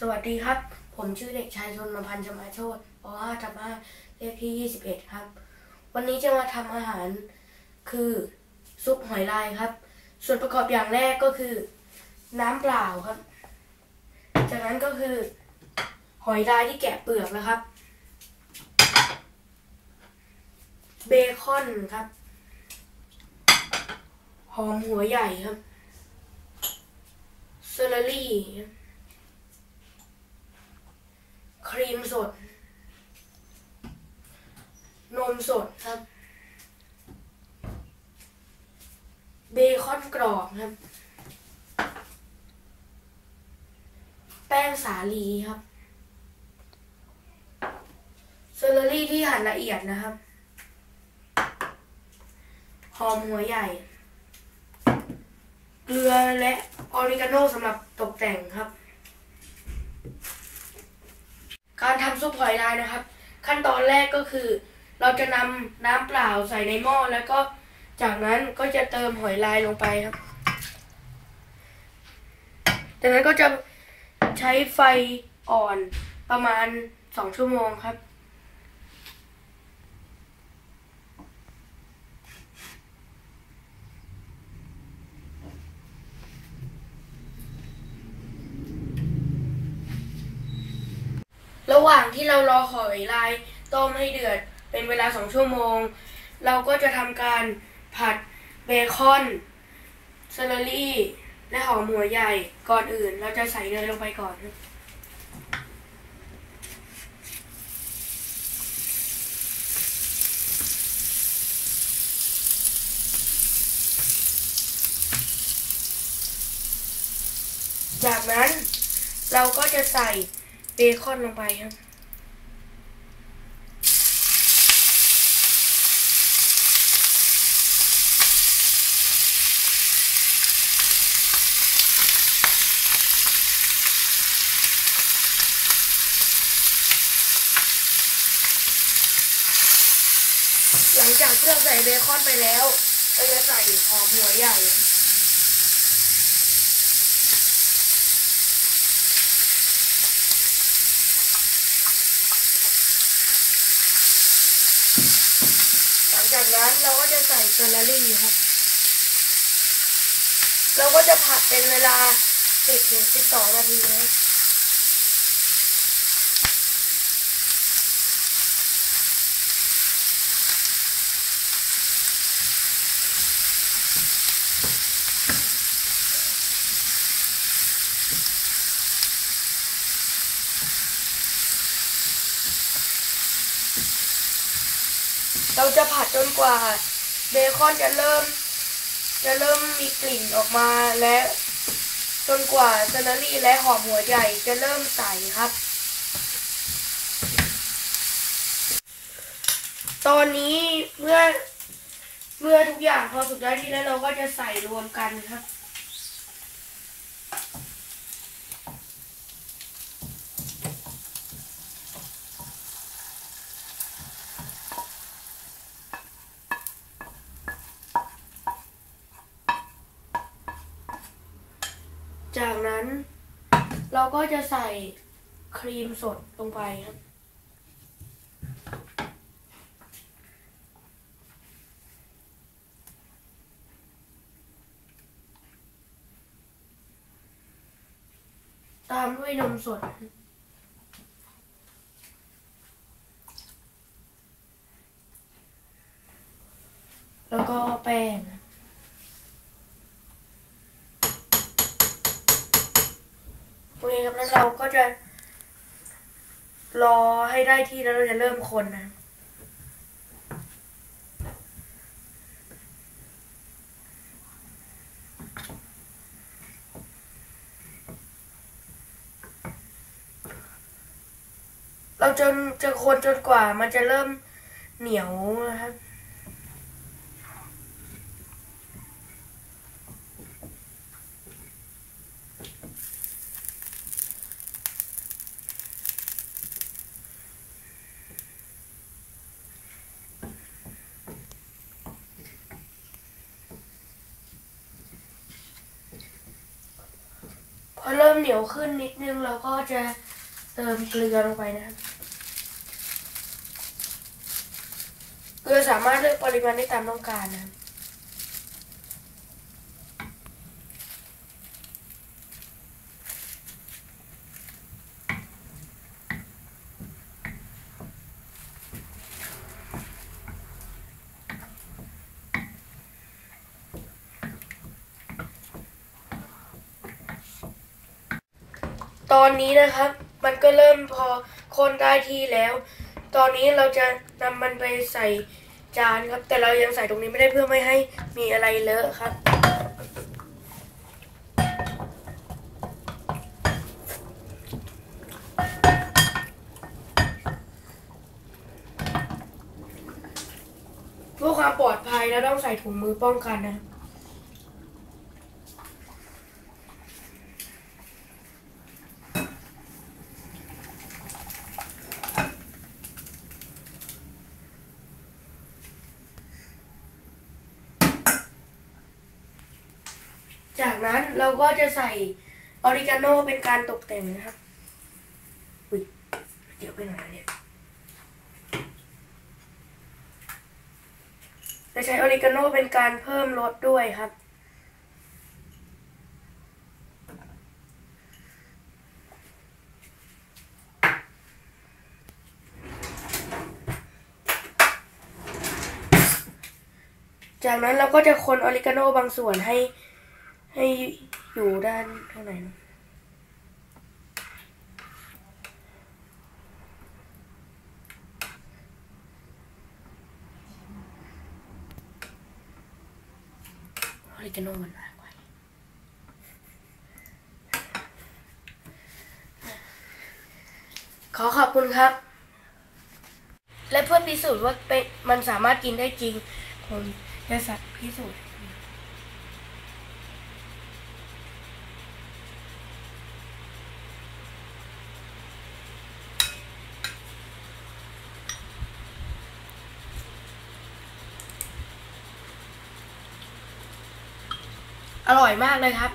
สวัสดีครับ ผมชื่อเด็กชายชนมพันธ์ชมาโชตป .5 ทับ5เลขที่ 21 ครับ วันนี้จะมาทำอาหาร คือซุปหอยลายครับ ส่วนประกอบอย่างแรกก็คือ น้ำเปล่าครับ จากนั้นก็คือ หอยลายที่แกะเปลือกนะครับ เบคอนครับ หอมหัวใหญ่ครับเซอร์รี่ครับครีมสด นม สดครับ เบคอนกรอบครับ แป้งสาลีครับเซอร์รี่ที่หั่นละเอียดนะครับ หอมหัวใหญ่ เกลือและออริกาโนสำหรับตกแต่งครับ การทำซุปหอยลายนะครับ ขั้นตอนแรกก็คือ เราจะนำน้ำเปล่าใส่ในหม้อแล้วก็จากนั้นก็จะเติมหอยลายลงไปครับ จากนั้นก็จะใช้ไฟอ่อนประมาณสองชั่วโมงครับ ระหว่างที่เรารอหอยลายต้มให้เดือด เป็นเวลาสองชั่วโมง เราก็จะทำการผัดเบคอนเซอร์รี่ และหอมหัวใหญ่ก่อนอื่น เราจะใส่เนยลงไปก่อน จากนั้นเราก็จะใส่เบคอนลงไปครับ หลังจากที่เราใส่เบคอนไปแล้วเราจะใส่หอมหัวใหญ่หลังจากนั้นเราก็จะใส่เซอร์รี่ครับ เราก็จะผัดเป็นเวลา 10ถึง12 นาทีนะ เราจะผัดจนกว่าเบคอนจะเริ่ม จะเริ่มมีกลิ่นออกมาและจนกว่าเซอร์รี่และหอมหัวใหญ่จะเริ่มใสครับ ตอนนี้เมื่อเมื่อทุกอย่างพอสุกได้ที่แล้วเราก็จะใส่รวมกันครับ จากนั้นเราก็จะใส่ครีมสดลงไปครับตามด้วยนมสด เคครับแล้วเราก็จะ รอให้ได้ที่แล้วเราจะเริ่มคนนะเราจนจะคนจนกว่ามันจะเริ่มเหนียวนะครับ เริ่มเหนียวขึ้นนิดนึงเราก็จะเติมเกลือลงไปนะครับเกลือสามารถเลือกปริมาณได้ตามต้องการนะครับ ตอนนี้นะครับ มันก็เริ่มพอคนได้ที่แล้ว ตอนนี้เราจะนำมันไปใส่จานครับ แต่เรายังใส่ตรงนี้ไม่ได้เพื่อไม่ให้มีอะไรเลอะครับ เพื่อความปลอดภัยเราต้องใส่ถุงมือป้องกันนะครับ จากนั้นเราก็จะใส่ออริกาโนเป็นการตกแต่งนะครับอุ้ยเดี๋ยวไปหน่อยเนี่ยจะใช้ออริกาโนเป็นการเพิ่มรสด้วยครับ จากนั้นเราก็จะคนออริกาโนบางส่วนให้ ให้อยู่ด้านข้างในนะออริกาโนมันมากกว่าขอขอบคุณครับ และเพื่อพิสูจน์ว่าเป็นมันสามารถกินได้จริง ผมจะสัตว์พิสูจน์ อร่อยมากเลยครับ